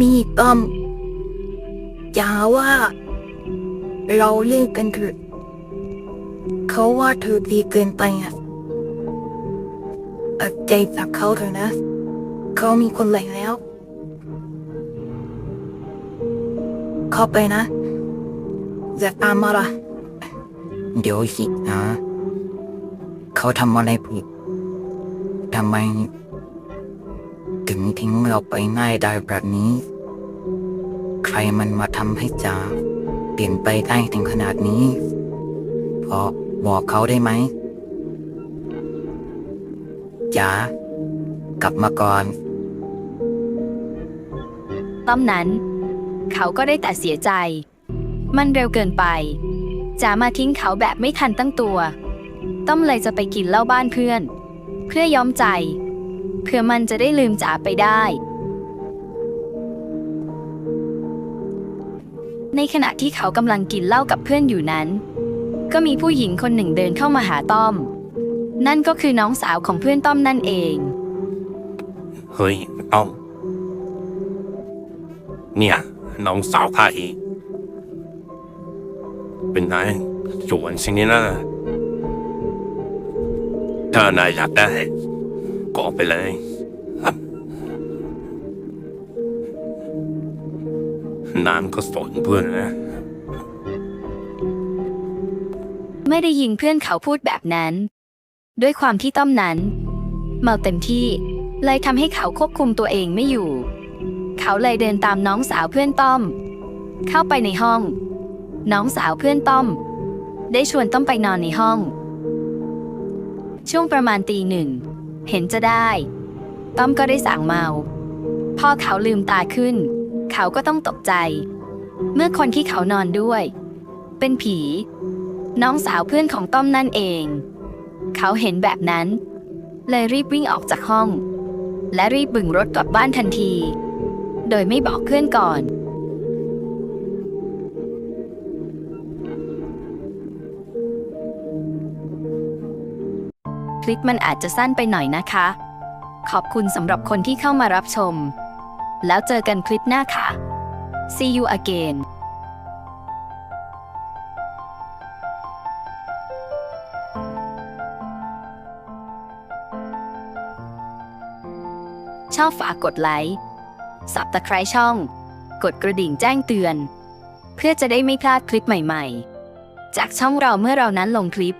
นี่ต้อมอย่าว่า เราเลิกกันเถอะเขาว่าเธอดีเกินไปอะเอาใจจากเขาเถอะนะ เขามีคนใหม่แล้ว เข้าไปนะอย่าตามมาละเดี๋ยวสินะ เขาทำอะไรผิดทำไม ถึงทิ้งเราไปง่ายได้แบบนี้ ใครมันมาทำให้จ๋าเปลี่ยนไปได้ถึงขนาดนี้พอบอกเขาได้ไหมจ๋ากลับมาก่อนต้อมนั้น เขาก็ได้แต่เสียใจ มันเร็วเกินไปจ๋ามาทิ้งเขาแบบไม่ทันตั้งตัว ต้อมเลยจะไปกินเหล้าบ้านเพื่อน เพื่อยอมใจ เพื่อมันจะได้ลืมจ๋าไปได้ ในขณะที่เขากำลังกินเหล้ากับเพื่อนอยู่นั้น ก็มีผู้หญิงคนหนึ่งเดินเข้ามาหาต้อม นั่นก็คือน้องสาวของเพื่อนต้อมนั่นเอง เฮ้ยต้อม เนี่ย น้องสาวข้าเองเป็นไงสวนสิ่งนี่นะถ้านายอยากได้ ก็เอาไปเลยน้ำก็สนเพื่อนนะ ไม่ได้ยิงเพื่อนเขาพูดแบบนั้น ด้วยความที่ต้อมนั้น เมาเต็มที่เลยทำให้เขาควบคุมตัวเองไม่อยู่ เขาเลยเดินตามน้องสาวเพื่อนต้อม เข้าไปในห้อง น้องสาวเพื่อนต้อม ได้ชวนต้อมไปนอนในห้อง ช่วงประมาณตีหนึ่ง เห็นจะได้ ต้อมก็ได้สั่งเมา พอเขาลืมตาขึ้น เขาก็ต้องตกใจ เมื่อคนที่เขานอนด้วย เป็นผี น้องสาวเพื่อนของต้อมนั่นเอง เขาเห็นแบบนั้น เลยรีบวิ่งออกจากห้อง และรีบบึงรถกลับบ้านทันที โดยไม่บอกเพื่อนก่อน ลิปมันอาจจะสั้นไปหน่อยนะคะ ขอบคุณสำหรับคนที่เข้ามารับชม แล้วเจอกันคลิปหน้าค่ะ See you again ชอบฝากกดไลค์ สับตะไคร้ช่อง กดกระดิ่งแจ้งเตือน เพื่อจะได้ไม่พลาดคลิปใหม่ๆ จากช่องเราเมื่อเรานั้นลงคลิป